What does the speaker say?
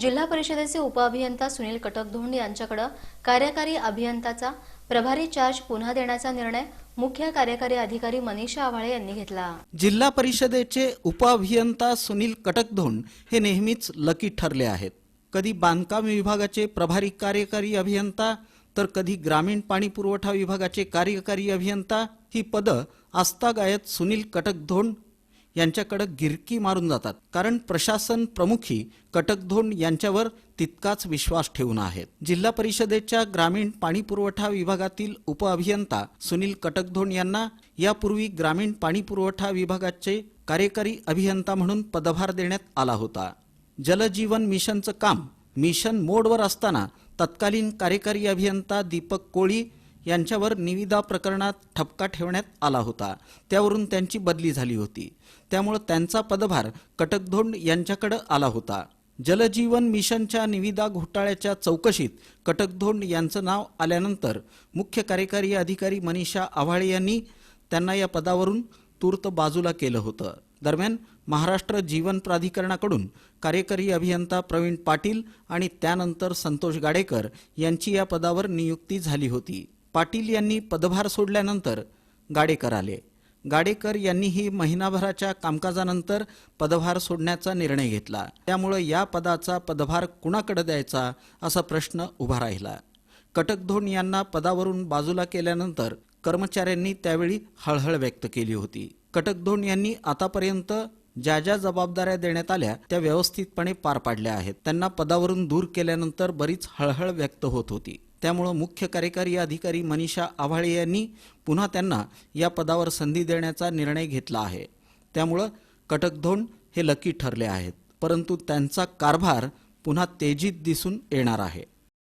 जिल्हा परिषदेचे उपअभियंता सुनील कटकधोंड यांच्याकडे कार्यकारी अभियंताचा प्रभारी चार्ज पुन्हा देण्याचा निर्णय मुख्य कार्यकारी अधिकारी मनीषा आव्हाळे यांनी घेतला. जिल्हा परिषदेचे उपअभियंता सुनील कटकधोंड हे नेहमीच लकी ठरले आहेत. कधी बांधकाम विभागाचे प्रभारी कार्यकारी अभियंता तर कधी ग्रामीण पाणी पुरवठा विभागाचे कार्यकारी अभियंता ही पदं आस्थागायत सुनील कटकधोंड यांच्याकडे गिरकी मारून जातात. कारण प्रशासन प्रमुखी कटकधोंड यांच्यावर तितकाच विश्वास ठेवून आहेत. जिल्हा परिषदेच्या ग्रामीण पाणी पुरवठा विभागातील उपअभियंता सुनील कटकधोंड यांना यापूर्वी ग्रामीण पाणी पुरवठा विभागाचे कार्यकारी अभियंता म्हणून पदभार देण्यात आला होता. जलजीवन मिशनचं काम मिशन मोडवर असताना तत्कालीन कार्यकारी अभियंता दीपक कोळी यांच्यावर निविदा प्रकरणात ठपका ठेवण्यात आला होता. त्यावरून त्यांची बदली झाली होती. त्यामुळं त्यांचा पदभार कटकधोंड यांच्याकडे आला होता. जलजीवन मिशनच्या निविदा घोटाळ्याच्या चौकशीत कटकधोंड यांचं नाव आल्यानंतर मुख्य कार्यकारी अधिकारी मनीषा आव्हाळे यांनी त्यांना या पदावरून तूर्त बाजूला केलं होतं. दरम्यान महाराष्ट्र जीवन प्राधिकरणाकडून कार्यकारी अभियंता प्रवीण पाटील आणि त्यानंतर संतोष गाडेकर यांची या पदावर नियुक्ती झाली होती. पाटील यांनी पदभार सोडल्यानंतर गाडेकर आले. गाडेकर यांनीही महिनाभराच्या कामकाजानंतर पदभार सोडण्याचा निर्णय घेतला. त्यामुळं या पदाचा पदभार कुणाकडे द्यायचा असा प्रश्न उभा राहिला. कटकधोन यांना पदावरून बाजूला केल्यानंतर कर्मचाऱ्यांनी त्यावेळी हळहळ व्यक्त केली होती. कटकधोन यांनी आतापर्यंत ज्या ज्या जबाबदाऱ्या देण्यात आल्या त्या व्यवस्थितपणे पार पाडल्या आहेत. त्यांना पदावरून दूर केल्यानंतर बरीच हळहळ व्यक्त होत होती. त्यामुळं मुख्य कार्यकारी अधिकारी मनीषा आव्हाळे यांनी पुन्हा त्यांना या पदावर संधी देण्याचा निर्णय घेतला आहे. त्यामुळं कटकधोंड हे लकी ठरले आहेत. परंतु त्यांचा कारभार पुन्हा तेजीत दिसून येणार आहे.